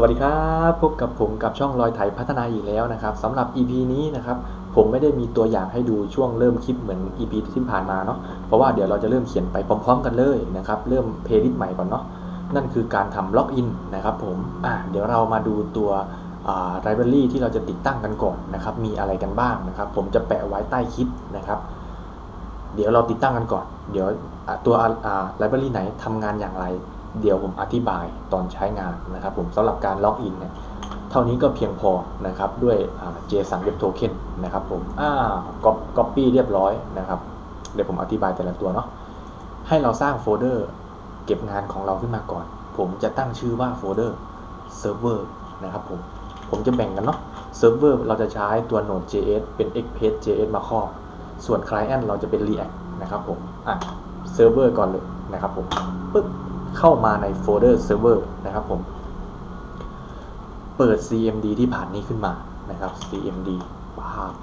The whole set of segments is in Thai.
สวัสดีครับพบกับผมกับช่องรอยไถพัฒนาอีกแล้วนะครับสำหรับ EP นี้นะครับผมไม่ได้มีตัวอย่างให้ดูช่วงเริ่มคลิปเหมือน EP ที่ผ่านมาเนาะเพราะว่าเดี๋ยวเราจะเริ่มเขียนไปพร้อม ๆ กันเลยนะครับเริ่มเพลย์ลิสต์ใหม่ก่อนเนาะนั่นคือการทำล็อกอินนะครับผมอะเดี๋ยวเรามาดูตัวไลบรารีที่เราจะติดตั้งกันก่อนนะครับมีอะไรกันบ้างนะครับผมจะแปะไว้ใต้คลิปนะครับเดี๋ยวเราติดตั้งกันก่อน เดี๋ยวตัวไลบรารีไหนทำงานอย่างไร เดี๋ยวผมอธิบายตอนใช้งานนะครับ ผมสำหรับการล็อกอินเนี่ยเท่านี้ก็เพียงพอนะครับด้วย JSON Web Token นะครับผมอ่าก๊อปปี้เรียบร้อยนะครับ เดี๋ยวผมอธิบายแต่ละตัวเนาะให้เราสร้างโฟลเดอร์เก็บงานของเราขึ้นมาก่อน ผมจะตั้งชื่อว่าโฟลเดอร์ Server นะครับผมผมจะแบ่งกันเนาะ Server เราจะใช้ตัว Node.js เป็น Express JS มาครอบ ส่วน Client เราจะเป็น React นะครับผมอะ Server ก่อนเลยนะครับผมปึ๊บ เข้ามาในโฟลเดอร์เซิร์ฟเวอร์นะครับผม เปิด cmd ที่ผ่านนี้ขึ้นมานะครับ cmd ปาบ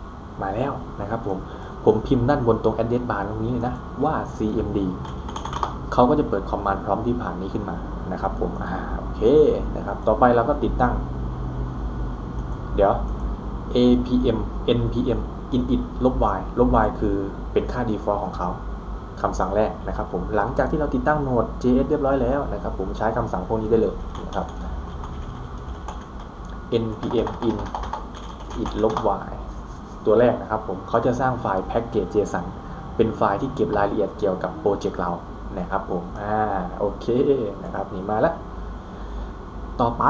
มาแล้วนะครับผม ผมพิมพ์ด้านบนตรง address bar ตรงนี้เลยนะ ว่า cmd เขาก็จะเปิดคอมมานด์พร้อมที่ผ่านนี้ขึ้นมานะครับผม อ่า โอเคนะครับ ต่อไปเราก็ติดตั้ง เดี๋ยว apm npm init ลบ y ลบ y คือเป็นค่า default ของเขา คำสั่งแรกนะครับผมหลังจากที่เราติดตั้งโนด JS เรียบร้อยแล้วนะครับผมใช้คำสั่งพวกนี้ได้เลยนะครับ npm in it ลบ y ตัวแรกนะครับผมเขาจะสร้างไฟล์ package json เป็นไฟล์ที่เก็บรายละเอียดเกี่ยวกับโปรเจกต์เรานะครับผมอ่าโอเคนะครับนี่มาแล้วต่อไป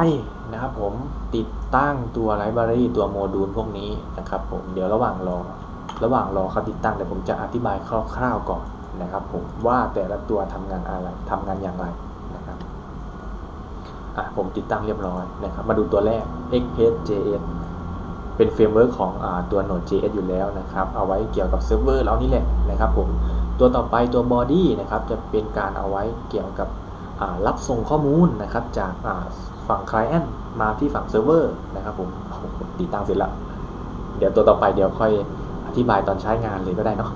นะครับผมติดตั้งตัวไลบรารีตัวโมดูลพวกนี้นะครับผมเดี๋ยวระหว่างรอ ระหว่างรอเขาติดตั้งเดี๋ยวผมจะอธิบายคร่าวๆก่อน นะครับผมว่าแต่ละตัวทำงานอะไรทำงานอย่างไรนะครับอะผมติดตั้งเรียบร้อยนะครับ มาดูตัวแรก Express.js เป็นเฟรมเวิร์กของอตัว Node.js อยู่แล้วนะครับ เอาไว้เกี่ยวกับเซิร์ฟเวอร์เรานี่แหละนะครับผม ตัวต่อไปตัว Body นะครับ จะเป็นการเอาไว้เกี่ยวกับรับส่งข้อมูลนะครับ จากฝั่ง Client มาที่ฝั่งเซิร์ฟเวอร์นะครับผมติดตั้งเสร็จแล้ว เดี๋ยวตัวต่อไปเดี๋ยวค่อยอธิบายตอนใช้งานเลยก็ได้เนาะ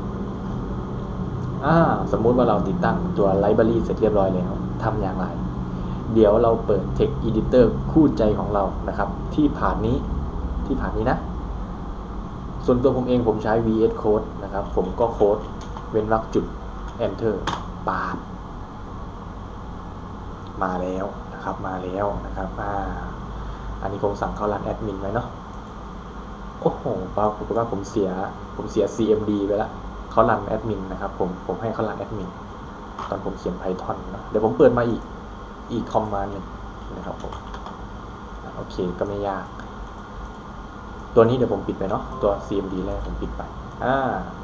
อ่าสมมุติว่าเราติดตั้งตัวไลบรารีเสร็จเรียบร้อยแล้วทำอย่างไร เดี๋ยวเราเปิด Text Editor คู่ใจของเรานะครับ ที่ผ่านนี้ที่ผ่านนี้นะ ส่วนตัวผมเองผมใช้ VS Code นะครับ ผมก็โค้ดเว้นวรรคจุด Enter ปาดมาแล้วนะครับมาแล้วนะครับอ่าอันนี้ผมสั่งเข้ารันแอดมินไว้เนาะโอ้โหปรากฏว่าผมเสียผมเสีย CMD ไปแล้ว เขารันแอดมินนะครับผมผมให้เขารันแอดมินตอนผมเขียน Python นะเดี๋ยวผมเปิดมาอีกอีกคอมมานด์หนึ่งนะครับผมโอเคก็ไม่ยาก ตัวนี้เดี๋ยวผมปิดไปเนาะตัว CMD แรกผมปิดไปอ่า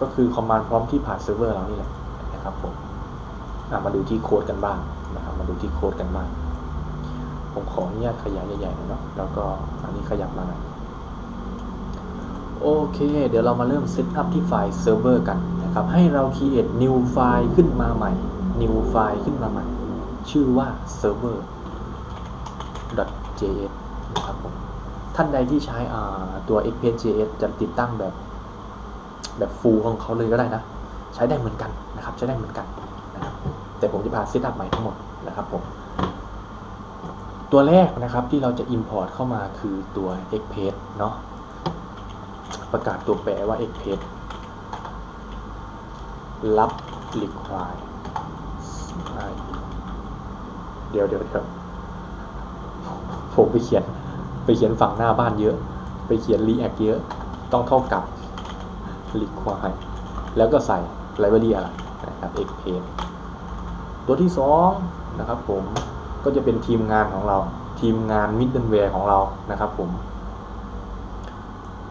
ก็คือคอมมานด์พร้อมที่ผ่านเซิร์ฟเวอร์เรานี่แหละนะครับผมมาดูที่โค้ดกันบ้างนะครับมาดูที่โค้ดกันบ้างผมขออนุญาตขยายใหญ่ๆหน่อยเนาะแล้วก็อันนี้ขยับมาหน่อยโอเค เดี๋ยวเรามาเริ่มเซตอัพที่ไฟล์เซิร์ฟเวอร์กัน ครับให้เรา create new ไฟล์ขึ้นมาใหม่ new ไฟล์ขึ้นมาใหม่ ชื่อว่า server .js นะครับผมท่านใดที่ใช้ตัว express.js จะติดตั้งแบบแบบฟูลของเขาเลยก็ได้นะ ใช้ได้เหมือนกันนะครับ ใช้ได้เหมือนกันนะครับแต่ผมจะพาเซตอัพใหม่ทั้งหมดนะครับผมตัวแรกนะครับที่เราจะ import เข้ามาคือตัว express เนาะประกาศตัวแปรว่า express รับ require เดี๋ยวเดี๋ยวเดี๋ยวผมไปเขียน ไปเขียนฝั่งหน้าบ้านเยอะ ไปเขียน react เยอะ ต้องเท่ากับ require แล้วก็ใส่ library อะไรนะครับ express ตัวที่สองนะครับผมก็จะเป็นทีมงานของเรา ทีมงาน middleware ของเรานะครับผม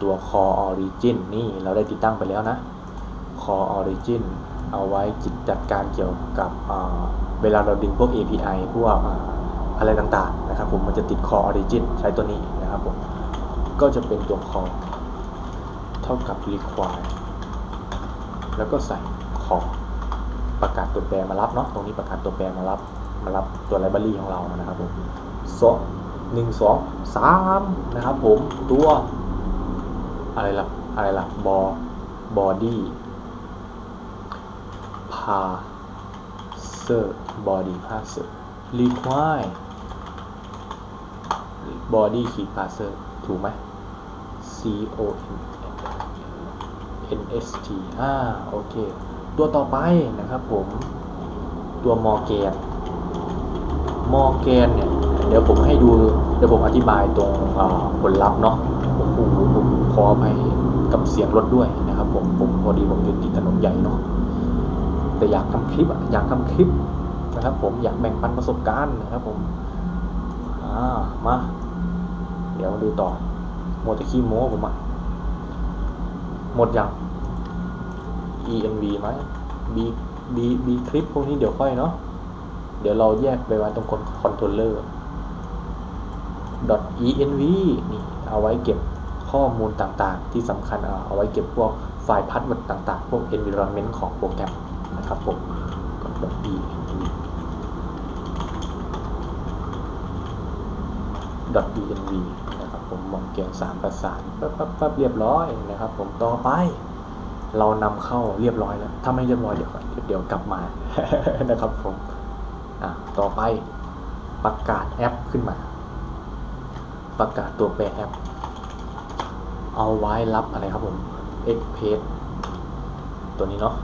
ตัว core origin นี่เราได้ติดตั้งไปแล้วนะ core origin เอาไว้จัดการเกี่ยวกับเวลาเราดึงพวก API พวกอะไรต่างๆนะครับผมมันจะติด core origin ใช้ตัวนี้นะครับผมก็จะเป็นตัว core เท่ากับ require แล้วก็ใส่ core ประกาศตัวแปรมารับเนาะตรงนี้ประกาศตัวแปรมารับมารับตัวไลบรารีของเรานะครับผมสองหนึ่งสองสามนะครับผมตัวอะไรล่ะอะไรล่ะบอบอดี้ พาเซอร์บอดี้พาเซอร์ require body key parser ถูกไหม C O N N S T อ่าโอเค ตัวต่อไปนะครับผม ตัวมอร์แกนมอร์แกนเนี่ย เดี๋ยวผมให้ดู เดี๋ยวผมอธิบายตรงผลลัพธ์เนาะโอ้โหผมขออภัยกับเสียงรถด้วยนะครับผม ผมพอดีผมอยู่ติดถนนใหญ่เนาะ แต่อยากทำคลิปอะอยากทำคลิปนะครับผมอยากแบ่งปันประสบการณ์นะครับผมอ่ามาเดี๋ยวมาดูต่อหมดแต่ขี้โม้ผมอะหมดยัง env ไหม b b b คลิปพวกนี้เดี๋ยวค่อยเนาะเดี๋ยวเราแยกไปไว้ตรงคนคอนโทรลเลอร์ .env นี่เอาไว้เก็บข้อมูลต่างๆ ที่สำคัญเอาเอาไว้เก็บพวกไฟล์พาสเวิร์ดต่างๆ พวก environment ของโปรแกรม นะครับผมก็ .env .env นะครับผมมองเกียงสามประสานปั๊บปั๊บปั๊บเรียบร้อยนะครับ ผมต่อไป เรานำเข้าเรียบร้อยแล้ว ถ้าไม่เรียบร้อยเดี๋ยวเดี๋ยวกลับมานะครับผมอะต่อไปประกาศแอปขึ้นมา ประกาศตัวแปรแอป เอาไว้รับอะไรครับผม x p a g e ตัวนี้เนาะ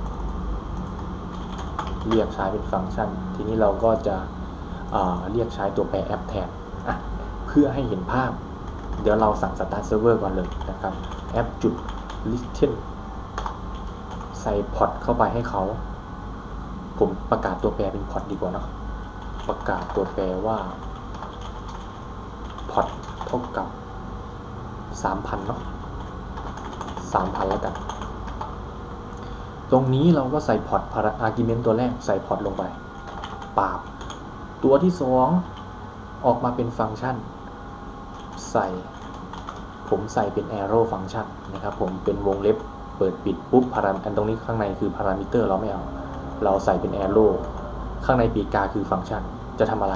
เรียกใช้เป็นฟังก์ชัน ทีนี้เราก็จะเรียกใช้ตัวแปรแอปแทนเพื่อให้เห็นภาพ เดี๋ยวเราสั่ง start server ก่อนเลยนะครับแอปจุด listen ใส่พอตเข้าไปให้เขา ผมประกาศตัวแปรเป็นพอตดีกว่าเนาะประกาศตัวแปรว่าพอตเท่ากับ 3,000เนาะ3,000 แล้วกัน ตรงนี้เราก็ใส่พอร์ตอาร์กิเมนต์ตัวแรกใส่พอร์ตลงไปปาบ ตัวที่ 2 ออกมาเป็นฟังก์ชัน ใส่ ผมใส่เป็น arrow ฟังก์ชันนะครับผมเป็นวงเล็บเปิดปิดปุ๊บพาราอันตรงนี้ข้างในคือพารามิเตอร์เราไม่เอา เราใส่เป็น arrow ข้างในปีกาคือฟังก์ชันจะทำอะไร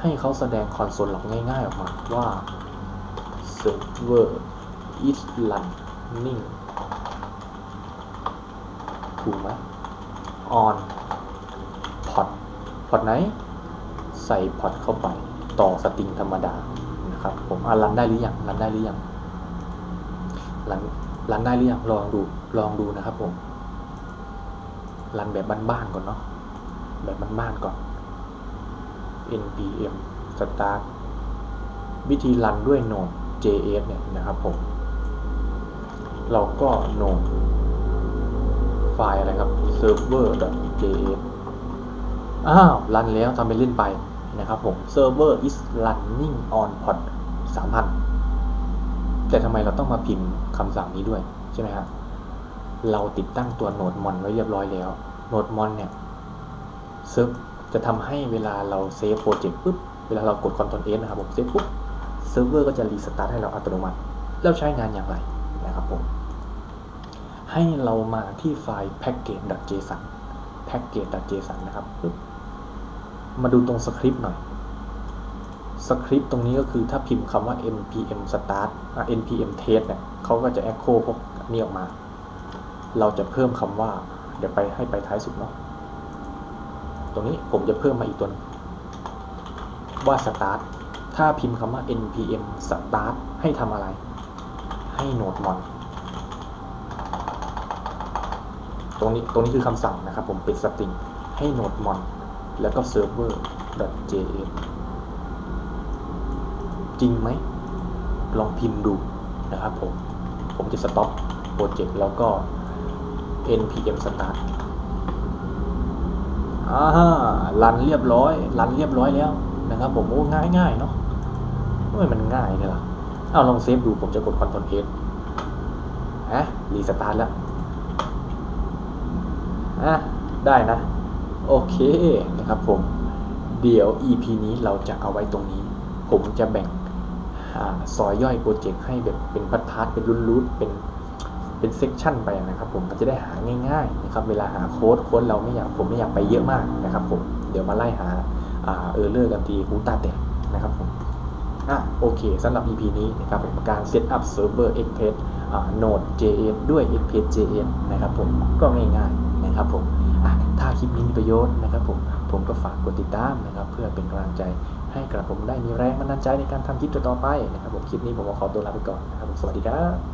ให้เขาแสดงคอนโซลหลักง่ายๆออกมาว่า server is running ถูกไหม on port พอร์ตไหน ใส่พอร์ตเข้าไป ต่อสตริงธรรมดา นะครับ ผมอะรันได้หรือยัง รันได้หรือยัง รัน รันได้หรือยัง ลองดู ลองดูนะครับผม รันแบบบ้านๆก่อนเนาะ แบบบ้านๆก่อน npm start วิธีรันด้วยโนด js เนี่ยนะครับผม เราก็โนด ไฟล์อะไรครับ server.js อ้าวรันแล้วทำเป็นเล่นไปนะครับผม server is running on port 3000 แต่ทำไมเราต้องมาพิมพ์คำสั่งนี้ด้วย ใช่ไหมครับเราติดตั้งตัวโนดมอนไว้เรียบร้อยแล้วโนดมอนเนี่ยเซิร์ฟจะทำให้เวลาเราเซฟโปรเจกต์ปุ๊บ เวลาเรากด Ctrl S นะครับผมเซฟปุ๊บเซิร์ฟเวอร์ก็จะรีสตาร์ทให้เราอัตโนมัติ แล้วใช้งานอย่างไรนะครับผม ให้เรามาที่ไฟล์ package.json package.json นะครับ มาดูตรงสคริปต์หน่อย สคริปต์ตรงนี้ก็คือถ้าพิมพ์คำว่า npm start npm test เนี่ยเขาก็จะ echo พวกนี้ออกมา เราจะเพิ่มคำว่า เดี๋ยวไปให้ไปท้ายสุดเนาะ ตรงนี้ผมจะเพิ่มมาอีกตัวว่า start ถ้าพิมพ์คำว่า npm start ให้ทำอะไร ให้โน รงนี้ตรงนี้คือคำสั่งนะครับผมเป็นสตริงให้โนดมอนแล้วก็ server.js จริงไหม ลองพิมพ์ดูนะครับผม ผมจะ stop โปรเจกต์แล้วก็ npm start อ่ารันเรียบร้อย รันเรียบร้อยแล้วนะครับผม โอ้ ง่ายง่ายๆเนาะทำไมมันง่ายเลยล่ะ เอาลองเซฟดู ผมจะกด Ctrl S ฮะรีสตาร์ทแล้ว อะได้นะ โอเคนะครับผม เดี๋ยว EP นี้เราจะเอาไว้ตรงนี้ ผมจะแบ่งอซอยย่อยโปรเจกต์ให้แบบเป็นพัทๆเป็นรุ่นๆเป็นเป็นเซกชันไปนะครับผมมันจะได้หาง่ายๆนะครับเวลาหาโค้ดโค้ดเราไม่อยากผมไม่อยากไปเยอะมากนะครับผมเดี๋ยวมาไล่หาเออเลอร์กันทีหูตาแตกนะครับผมอะโอเคสำหรับ EP นี้นะครับผมการเซตอัพเซิร์ฟเวอร์ Express อ่า Node JS ด้วย Express JS นะครับผมก็ง่ายๆ นะครับผมถ้าคลิปนี้มีประโยชน์นะครับผมผมก็ฝากกดติดตามนะครับ เพื่อเป็นกำลังใจให้กระผมได้มีแรงบันดาลใจในการทำคลิปต่อไปนะครับผมคลิปนี้ผมขอตัวลาไปก่อนนะครับผมสวัสดีครับ